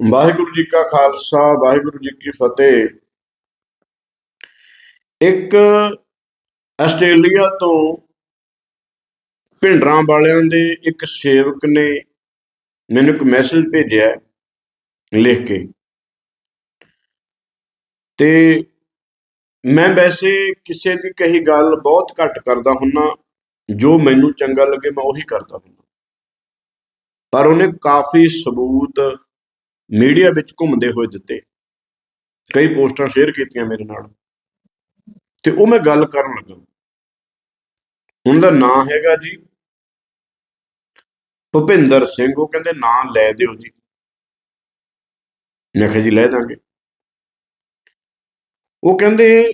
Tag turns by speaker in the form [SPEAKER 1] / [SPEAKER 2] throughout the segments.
[SPEAKER 1] ਵਾਹਿਗੁਰੂ ਜੀ ਕਾ ਖਾਲਸਾ, ਵਾਹਿਗੁਰੂ ਜੀ ਕੀ ਫਤਿਹ। ਇੱਕ ਆਸਟ੍ਰੇਲੀਆ ਤੋਂ ਭਿੰਡਰਾਂ ਵਾਲਿਆਂ ਦੇ ਇੱਕ ਸੇਵਕ ਨੇ ਮੈਨੂੰ ਇੱਕ ਮੈਸੇਜ ਭੇਜਿਆ ਲਿਖ ਕੇ। ਤੇ ਮੈਂ ਵੈਸੇ ਕਿਸੇ ਦੀ ਕਹੀ ਗੱਲ ਬਹੁਤ ਘੱਟ ਕਰਦਾ ਹੁੰਨਾ, ਜੋ ਮੈਨੂੰ ਚੰਗਾ ਲੱਗੇ ਮੈਂ ਉਹੀ ਕਰਦਾ ਹੁੰਨਾ। ਪਰ ਉਹਨੇ ਕਾਫੀ ਸਬੂਤ ਮੀਡੀਆ ਵਿੱਚ ਘੁੰਮਦੇ ਹੋਏ ਦਿੱਤੇ। ਕਈ ਪੋਸਟਾਂ ਸ਼ੇਅਰ ਕੀਤੀਆਂ ਮੇਰੇ ਨਾਲ। ਤੇ ਉਹ ਮੈਂ ਗੱਲ ਕਰਨ ਲੱਗਾ। ਉਹਨਾਂ ਦਾ ਨਾਂ ਹੈਗਾ ਜੀ ਭੁਪਿੰਦਰ ਸਿੰਘ। ਉਹ ਕਹਿੰਦੇ ਨਾਂ ਲੈ ਦਿਓ ਜੀ। ਮੈਂ ਕਿਹਾ ਜੀ ਲੈ ਦਾਂਗੇ। ਉਹ ਕਹਿੰਦੇ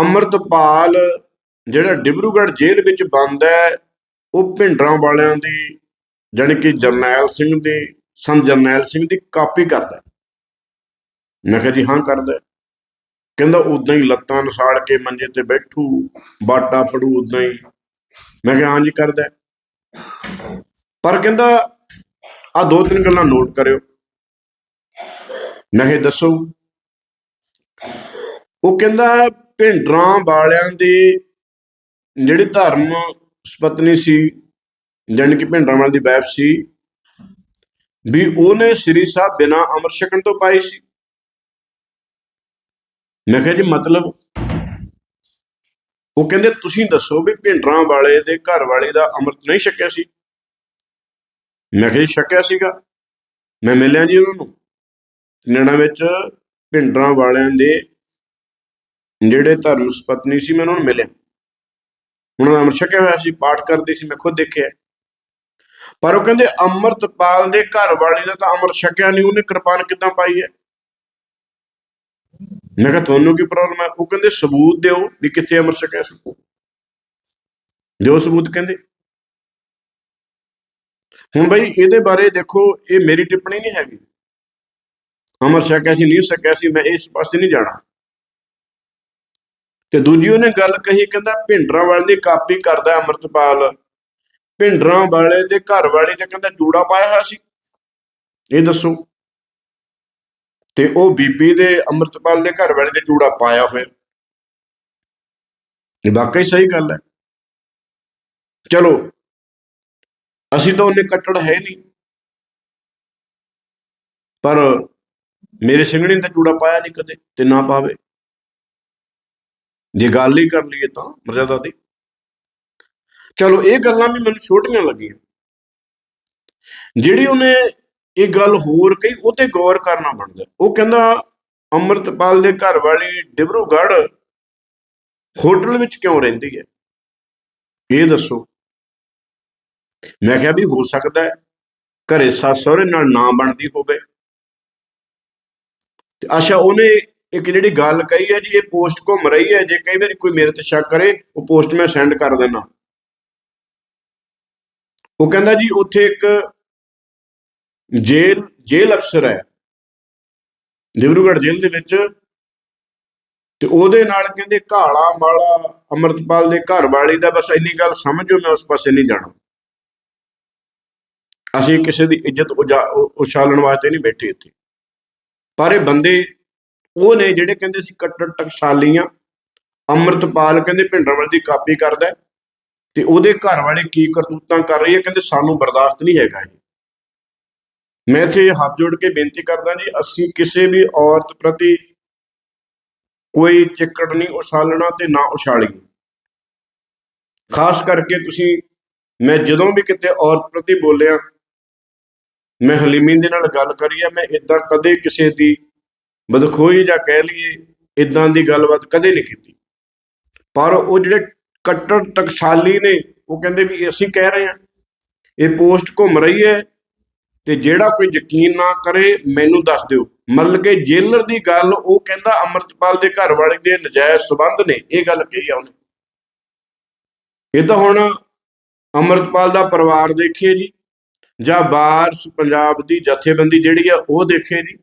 [SPEAKER 1] ਅਮਰਤਪਾਲ ਜਿਹੜਾ ਡਿਬਰੂਗੜ੍ਹ ਜੇਲ੍ਹ ਵਿੱਚ ਬੰਦ ਹੈ, ਉਹ ਭਿੰਡਰਾਂ ਵਾਲਿਆਂ ਦੀ, ਜਾਣੀ ਕਿ ਜਰਨੈਲ ਸਿੰਘ ਦੇ ਸੰਤ ਜਰਨੈਲ ਸਿੰਘ ਦੀ ਕਾਪੀ ਕਰਦਾ। ਮੈਂ ਕਿਹਾ ਜੀ, ਹਾਂ ਕਰਦਾ ਕਹਿੰਦਾ, ਉਦਾਂ ਹੀ ਲੱਤਾਂ ਨਸਾੜ ਕੇ ਮੰਜੇ ਤੇ ਬੈਠੂ, ਬਾਟਾ ਫੜੂ ਉਦਾਂ ਹੀ। ਮੈਂ ਕਿਹਾ, ਹਾਂ ਜੀ, ਕਰਦਾ ਪਰ ਕਹਿੰਦਾ, ਆ ਦੋ ਤਿੰਨ ਗੱਲਾਂ ਨੋਟ ਕਰਿਓ। ਮੈਂ ਕਿਹਾ, ਦੱਸੋ। ਉਹ ਕਹਿੰਦਾ, ਭਿੰਡਰਾਂ ਵਾਲਿਆਂ ਦੇ ਜਿਹੜੇ ਧਰਮ ਸਪਤਨੀ ਸੀ, ਜਾਣੀ ਕਿ ਭਿੰਡਰਾਂ ਵਾਲੇ ਦੀ ਵਾਈਫ ਸੀ ਵੀ ਉਹਨੇ ਸ੍ਰੀ ਸਾਹਿਬ ਬਿਨਾ ਅਮਰ ਛਕਣ ਤੋਂ ਪਾਈ ਸੀ। ਮੈਂ ਕਿਹਾ ਜੀ ਮਤਲਬ ਉਹ ਕਹਿੰਦੇ, ਤੁਸੀਂ ਦੱਸੋ ਵੀ ਭਿੰਡਰਾਂ ਵਾਲੇ ਦੇ ਘਰ ਵਾਲੇ ਦਾ ਅੰਮ੍ਰਿਤ ਨਹੀਂ ਛਕਿਆ ਸੀ? ਮੈਂ ਕਿਹਾ ਜੀ, ਛਕਿਆ ਸੀਗਾ। ਮੈਂ ਮਿਲਿਆ ਜੀ ਉਹਨਾਂ ਨੂੰ। ਨੈਣਾ ਵਿੱਚ ਭਿੰਡਰਾਂ ਵਾਲਿਆਂ ਦੇ ਜਿਹੜੇ ਧਰਮ ਸੁਪਤਨੀ ਸੀ, ਮੈਂ ਉਹਨਾਂ ਨੂੰ ਮਿਲਿਆ। ਉਹਨਾਂ ਦਾ ਅੰਮ੍ਰਿਤ ਛਕਿਆ ਹੋਇਆ ਸੀ, ਪਾਠ ਕਰਦੇ ਸੀ, ਮੈਂ ਖੁਦ ਦੇਖਿਆ। ਪਰ ਉਹ ਕਹਿੰਦੇ ਅੰਮ੍ਰਿਤਪਾਲ ਦੇ ਘਰ ਵਾਲੀ ਦਾ ਤਾਂ ਅੰਮ੍ਰਿਤ ਛਕਿਆ ਨਹੀਂ, ਉਹਨੇ ਕਿਰਪਾਨ ਕਿੱਦਾਂ ਪਾਈ ਹੈ? ਮੈਂ ਕਿਹਾ ਤੁਹਾਨੂੰ ਕੀ ਪ੍ਰੋਬਲਮ ਹੈ? ਉਹ ਕਹਿੰਦੇ ਸਬੂਤ ਦਿਓ ਵੀ ਕਿੱਥੇ ਅੰਮ੍ਰਿਤ ਛਕਿਆ ਸੀ। ਦਿਓ ਸਬੂਤ ਕਹਿੰਦੇ। ਹੁਣ ਬਈ ਇਹਦੇ ਬਾਰੇ ਦੇਖੋ, ਇਹ ਮੇਰੀ ਟਿੱਪਣੀ ਨਹੀਂ ਹੈਗੀ। ਅੰਮ੍ਰਿਤ ਛਕਿਆ ਸੀ, ਨਹੀਂ ਛਕਿਆ ਸੀ, ਮੈਂ ਇਸ ਪਾਸੇ ਨਹੀਂ ਜਾਣਾ। ਤੇ ਦੂਜੀ ਉਹਨੇ ਗੱਲ ਕਹੀ, ਕਹਿੰਦਾ ਭਿੰਡਰਾਂ ਵਾਲੇ ਦੀ ਕਾਪੀ ਕਰਦਾ ਅੰਮ੍ਰਿਤਪਾਲ। ਭਿੰਡਰਾਂ ਵਾਲੇ ਦੇ ਘਰ ਵਾਲੇ ਤੇ ਕਹਿੰਦਾ ਚੂੜਾ ਪਾਇਆ ਹੋਇਆ ਸੀ। ਇਹ ਦੱਸੋ। ਤੇ ਉਹ ਬੀਬੀ ਦੇ ਅੰਮ੍ਰਿਤਪਾਲ ਦੇ ਘਰ ਵਾਲੇ ਦੇ ਚੂੜਾ ਪਾਇਆ ਹੋਇਆ। ਇਹ ਵਾਕਈ ਸਹੀ ਗੱਲ ਹੈ। ਚਲੋ, ਅਸੀਂ ਤਾਂ ਉਹਨੇ ਕੱਟੜ ਹੈ ਨਹੀਂ। ਪਰ ਮੇਰੇ ਸਿੰਘਣੀ ਤਾਂ ਚੂੜਾ ਪਾਇਆ ਨਹੀਂ ਕਦੇ ਤੇ ਨਾ ਪਾਵੇ। ਜੇ ਗੱਲ ਹੀ ਕਰ ਲਈਏ ਤਾਂ ਮਰਜ਼ਾਦਾ ਦੀ। ਚਲੋ, ਇਹ ਗੱਲਾਂ ਵੀ ਮੈਨੂੰ ਛੋਟੀਆਂ ਲੱਗੀਆਂ। ਜਿਹੜੀ ਉਹਨੇ ਇਹ ਗੱਲ ਹੋਰ ਕਹੀ ਉਹ ਤੇ ਗੌਰ ਕਰਨਾ ਬਣਦਾ। ਉਹ ਕਹਿੰਦਾ, ਅੰਮ੍ਰਿਤਪਾਲ ਦੇ ਘਰ ਵਾਲੀ ਡਿਬਰੂਗੜ੍ਹ ਹੋਟਲ ਵਿੱਚ ਕਿਉਂ ਰਹਿੰਦੀ ਹੈ? ਇਹ ਦੱਸੋ। ਮੈਂ ਕਿਹਾ ਵੀ ਹੋ ਸਕਦਾ ਹੈ, ਘਰੇ ਸੱਸ ਸਹੁਰੇ ਨਾਲ ਨਾ ਬਣਦੀ ਹੋਵੇ। ਤੇ ਅੱਛਾ, ਉਹਨੇ ਇੱਕ ਜਿਹੜੀ ਗੱਲ ਕਹੀ ਹੈ ਜੀ, ਇਹ ਪੋਸਟ ਘੁੰਮ ਰਹੀ ਹੈ। ਜੇ ਕਈ ਵਾਰੀ ਕੋਈ ਮੇਰੇ ਤੇ ਸ਼ੱਕ ਕਰੇ, ਉਹ ਪੋਸਟ ਮੈਂ ਸੈਂਡ ਕਰ ਦੇਣਾ ਉਹ ਕਹਿੰਦਾ ਜੀ, ਉੱਥੇ ਇੱਕ ਜੇਲ ਜੇਲ ਅਫਸਰ ਹੈ। ਡਿਬਰੂਗੜ੍ਹ ਜੇਲ੍ਹ ਦੇ ਵਿੱਚ। ਤੇ ਉਹਦੇ ਨਾਲ ਕਹਿੰਦੇ ਘਾਲਾ ਮਾਲਾ ਅਮਰਤਪਾਲ ਦੇ ਘਰ ਵਾਲੀ ਦਾ ਬਸ ਇੰਨੀ ਗੱਲ ਸਮਝੋ, ਮੈਂ ਉਸ ਪਾਸੇ ਨਹੀਂ ਜਾਣਾ। ਅਸੀਂ ਕਿਸੇ ਦੀ ਇੱਜ਼ਤ ਉਜਾ- ਉਛਾਲਣ ਵਾਸਤੇ ਨਹੀਂ ਬੈਠੇ ਇੱਥੇ। ਪਰ ਇਹ ਬੰਦੇ, ਉਹ ਨੇ ਜਿਹੜੇ ਕਹਿੰਦੇ ਸੀ ਕੱਟੜ ਟਕਸਾਲੀਆਂ ਅਮਰਤਪਾਲ ਕਹਿੰਦੇ ਭਿੰਡਰਾਂਵਾਲੇ ਦੀ ਕਾਪੀ ਕਰਦਾ ਤੇ ਉਹਦੇ ਘਰ ਵਾਲੇ ਕੀ ਕਰਤੂਤਾਂ ਕਰ ਰਹੀ ਹੈ ਕਹਿੰਦੇ ਸਾਨੂੰ ਬਰਦਾਸ਼ਤ ਨਹੀਂ ਹੈਗਾ ਇਹ। ਮੈਂ ਇੱਥੇ ਹੱਥ ਜੋੜ ਕੇ ਬੇਨਤੀ ਕਰਦਾ ਜੀ, ਅਸੀਂ ਕਿਸੇ ਵੀ ਔਰਤ ਪ੍ਰਤੀ ਕੋਈ ਚਿੱਕੜ ਨਹੀਂ ਉਛਾਲਣਾ ਤੇ ਨਾ ਉਛਾਲੀਏ। ਖਾਸ ਕਰਕੇ ਤੁਸੀਂ, ਮੈਂ ਜਦੋਂ ਵੀ ਕਿਤੇ ਔਰਤ ਪ੍ਰਤੀ ਬੋਲਿਆ, ਮੈਂ ਹਲੀਮੀ ਦੇ ਨਾਲ ਗੱਲ ਕਰੀ ਆ, ਮੈਂ ਇਦਾਂ ਕਦੇ ਕਿਸੇ ਦੀ ਬਦਖੋਈ ਜਾਂ ਕਹਿ ਲਈਏ ਇਦਾਂ ਦੀ ਗੱਲਬਾਤ ਕਦੇ ਨਹੀਂ ਕੀਤੀ। ਪਰ ਉਹ ਜਿਹੜੇ ਕੱਟੜ ਟਕਸਾਲੀ ਨੇ, ਉਹ ਕਹਿੰਦੇ ਵੀ ਅਸੀਂ ਕਹਿ ਰਹੇ ਹਾਂ, ਇਹ ਪੋਸਟ ਘੁੰਮ ਰਹੀ ਹੈ ਤੇ ਜਿਹੜਾ ਕੋਈ ਯਕੀਨ ਨਾ ਕਰੇ ਮੈਨੂੰ ਦੱਸ ਦਿਓ। ਮਤਲਬ ਕਿ ਜੇਲਰ ਦੀ ਗੱਲ, ਉਹ ਕਹਿੰਦਾ ਅਮਰਤਪਾਲ ਦੇ ਘਰ ਵਾਲੇ ਦੇ ਨਜਾਇਜ਼ ਸਬੰਧ ਨੇ, ਇਹ ਗੱਲ ਕਹੀ ਆ ਉਹਨੇ। ਇਹ ਤਾਂ ਹੁਣ ਅਮਰਤਪਾਲ ਦਾ ਪਰਿਵਾਰ ਦੇਖੇ ਜੀ, ਜਾਂ ਬਾਰਸ ਪੰਜਾਬ ਦੀ ਜਥੇਬੰਦੀ ਜਿਹੜੀ ਆ, ਉਹ ਦੇਖੇ ਜੀ।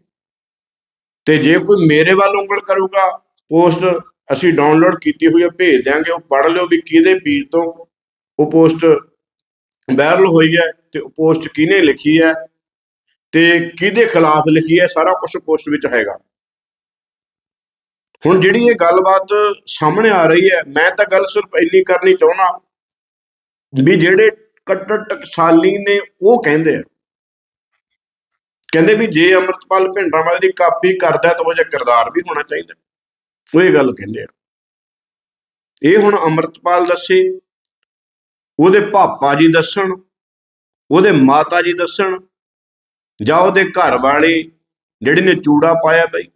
[SPEAKER 1] ਤੇ ਜੇ ਕੋਈ ਮੇਰੇ ਵੱਲ ਉਂਗਲ ਕਰੂਗਾ, ਪੋਸਟ ਅਸੀਂ ਡਾਊਨਲੋਡ ਕੀਤੀ ਹੋਈ ਹੈ ਭੇਜ ਦਿਆਂਗੇ, ਉਹ ਪੜ੍ਹ ਲਿਓ ਵੀ ਕਿਹਦੇ ਪੀਰ ਤੋਂ ਉਹ ਪੋਸਟ ਵਾਇਰਲ ਹੋਈ ਹੈ ਤੇ ਉਹ ਪੋਸਟ ਕਿਹਨੇ ਲਿਖੀ ਹੈ ਤੇ ਕਿਹਦੇ ਖਿਲਾਫ ਲਿਖੀ ਹੈ, ਸਾਰਾ ਕੁਝ ਪੋਸਟ ਵਿੱਚ ਹੈਗਾ। ਹੁਣ ਜਿਹੜੀ ਇਹ ਗੱਲਬਾਤ ਸਾਹਮਣੇ ਆ ਰਹੀ ਹੈ, ਮੈਂ ਤਾਂ ਗੱਲ ਸਿਰਫ ਇੰਨੀ ਕਰਨੀ ਚਾਹੁੰਦਾ ਵੀ ਜਿਹੜੇ ਕੱਟੜ ਟਕਸਾਲੀ ਨੇ ਉਹ ਕਹਿੰਦੇ ਆ। ਕਹਿੰਦੇ ਵੀ ਜੇ ਅਮਰਤਪਾਲ ਭਿੰਡਰਾਂਵਾਲੇ ਦੀ ਕਾਪੀ ਕਰਦਾ ਤਾਂ ਉਹ ਜਿਹਾ ਕਿਰਦਾਰ ਵੀ ਹੋਣਾ ਚਾਹੀਦਾ। ਉਹ ਇਹ ਗੱਲ ਕਹਿੰਦੇ ਆ। ਇਹ ਹੁਣ ਅਮਰਤਪਾਲ ਦੱਸੇ, ਉਹਦੇ ਪਾਪਾ ਜੀ ਦੱਸਣ, ਉਹਦੇ ਮਾਤਾ ਜੀ ਦੱਸਣ, ਜਾਂ ਉਹਦੇ ਘਰ ਵਾਲੇ ਜਿਹੜੇ ਨੇ ਚੂੜਾ ਪਾਇਆ ਬਈ,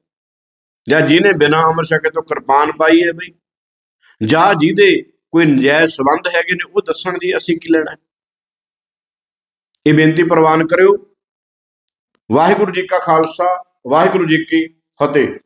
[SPEAKER 1] ਜਾਂ ਜਿਹਨੇ ਬਿਨਾਂ ਅਮਰ ਛਕੇ ਤੋਂ ਕਿਰਪਾਨ ਪਾਈ ਹੈ ਬਈ, ਜਾਂ ਜਿਹਦੇ ਕੋਈ ਨਜਾਇਜ਼ ਸੰਬੰਧ ਹੈਗੇ ਨੇ, ਉਹ ਦੱਸਣ ਦੀ ਅਸੀਂ ਕੀ ਲੈਣਾ ਇਹ ਬੇਨਤੀ ਪ੍ਰਵਾਨ ਕਰਿਓ। ਵਾਹਿਗੁਰੂ ਜੀ ਕਾ ਖਾਲਸਾ, ਵਾਹਿਗੁਰੂ ਜੀ ਕੀ ਫਤਿਹ।